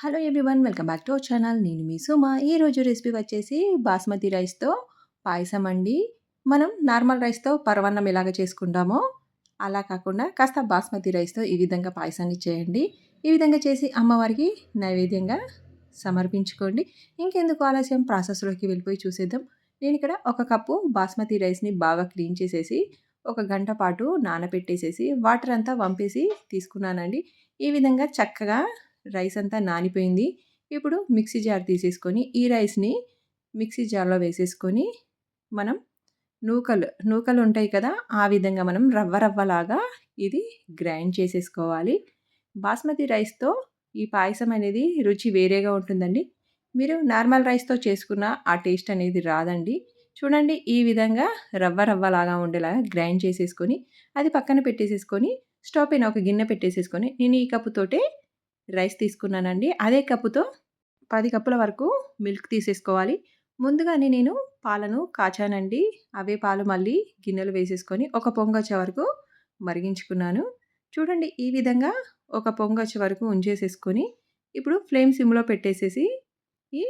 Hello everyone welcome back to our channel నేను మీ సుమ. ఈరోజు రెసిపీ వచ్చేసి బాస్మతి రైస్తో పాయసం అండి. మనం నార్మల్ రైస్తో పరవన్నం ఎలాగ చేసుకుంటామో అలా కాకుండా కాస్త బాస్మతి రైస్తో ఈ విధంగా పాయసాన్ని చేయండి. ఈ విధంగా చేసి అమ్మవారికి నైవేద్యంగా సమర్పించుకోండి. ఇంకెందుకు ఆలస్యం? ప్రాసెస్లోకి వెళ్ళిపోయి చూసేద్దాం. నేను ఇక్కడ ఒక కప్పు బాస్మతి రైస్ని బాగా క్లీన్ చేసేసి ఒక గంట పాటు నానబెట్టేసేసి వాటర్ అంతా వంపేసి తీసుకున్నానండి. ఈ విధంగా చక్కగా రైస్ అంతా నానిపోయింది. ఇప్పుడు మిక్సీ జార్ తీసేసుకొని ఈ రైస్ని మిక్సీ జార్లో వేసేసుకొని మనం నూకలు నూకలు ఉంటాయి కదా ఆ విధంగా మనం రవ్వ రవ్వలాగా ఇది గ్రైండ్ చేసేసుకోవాలి. బాస్మతి రైస్తో ఈ పాయసం అనేది రుచి వేరేగా ఉంటుందండి. మీరు నార్మల్ రైస్తో చేసుకున్న ఆ టేస్ట్ అనేది రాదండి. చూడండి ఈ విధంగా రవ్వ రవ్వలాగా ఉండేలాగా గ్రైండ్ చేసేసుకొని అది పక్కన పెట్టేసేసుకొని స్టవ్ పైన ఒక గిన్నె పెట్టేసేసుకొని నేను ఈ కప్పుతోటే రైస్ తీసుకున్నానండి. అదే కప్పుతో పది కప్పుల వరకు మిల్క్ తీసేసుకోవాలి. ముందుగానే నేను పాలను కాచానండి. అవే పాలు మళ్ళీ గిన్నెలు వేసేసుకొని ఒక పొంగొచ్చే వరకు మరిగించుకున్నాను. చూడండి ఈ విధంగా ఒక పొంగొచ్చే వరకు ఉంచేసేసుకొని ఇప్పుడు ఫ్లేమ్ సిమ్లో పెట్టేసేసి ఈ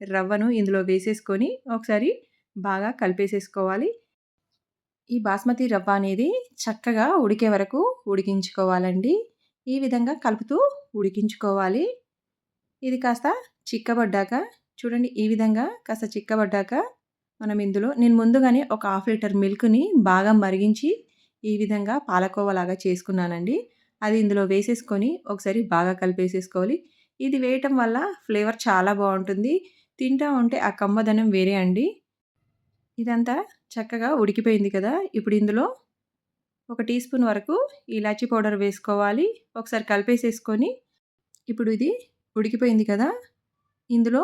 రవ్వను ఇందులో వేసేసుకొని ఒకసారి బాగా కలిపేసేసుకోవాలి. ఈ బాస్మతి రవ్వ అనేది చక్కగా ఉడికే వరకు ఉడికించుకోవాలండి. ఈ విధంగా కలుపుతూ ఉడికించుకోవాలి. ఇది కాస్త చిక్కబడ్డాక చూడండి ఈ విధంగా కాస్త చిక్కబడ్డాక మనం ఇందులో నేను ముందుగానే ఒక హాఫ్ లీటర్ మిల్క్ని బాగా మరిగించి ఈ విధంగా పాలకోవలాగా చేసుకున్నానండి. అది ఇందులో వేసేసుకొని ఒకసారి బాగా కలిపేసేసుకోవాలి. ఇది వేయటం వల్ల ఫ్లేవర్ చాలా బాగుంటుంది. తింటా ఉంటే ఆ కమ్మదనం వేరే అండి. ఇదంతా చక్కగా ఉడికిపోయింది కదా! ఇప్పుడు ఇందులో ఒక టీ స్పూన్ వరకు ఇలాచీ పౌడర్ వేసుకోవాలి. ఒకసారి కలిపేసేసుకొని ఇప్పుడు ఇది ఉడికిపోయింది కదా? ఇందులో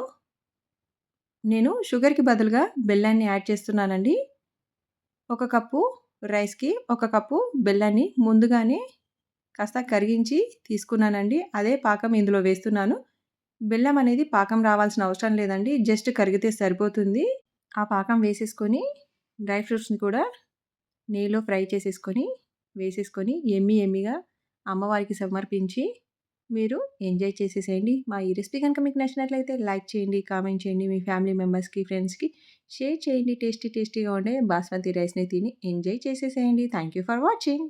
నేను షుగర్కి బదులుగా బెల్లాన్ని యాడ్ చేస్తున్నానండి. ఒక కప్పు రైస్కి ఒక కప్పు బెల్లాన్ని ముందుగానే కాస్త కరిగించి తీసుకున్నానండి. అదే పాకం ఇందులో వేస్తున్నాను. బెల్లం అనేది పాకం రావాల్సిన అవసరం లేదండి. జస్ట్ కరిగితే సరిపోతుంది. ఆ పాకం వేసేసుకొని డ్రై ఫ్రూట్స్ని కూడా నెయ్యిలో ఫ్రై చేసేసుకొని వేసేసుకొని ఎమ్మి ఎమ్మిగా అమ్మవారికి సమర్పించి మీరు ఎంజాయ్ చేసేసేయండి. మా ఈ రెసిపీ కనుక మీకు నచ్చినట్లయితే లైక్ చేయండి కామెంట్ చేయండి మీ ఫ్యామిలీ మెంబర్స్కి ఫ్రెండ్స్కి షేర్ చేయండి. టేస్టీ టేస్టీగా ఉండే బాస్మతి రైస్ని తిని ఎంజాయ్ చేసేసేయండి. Thank you for watching.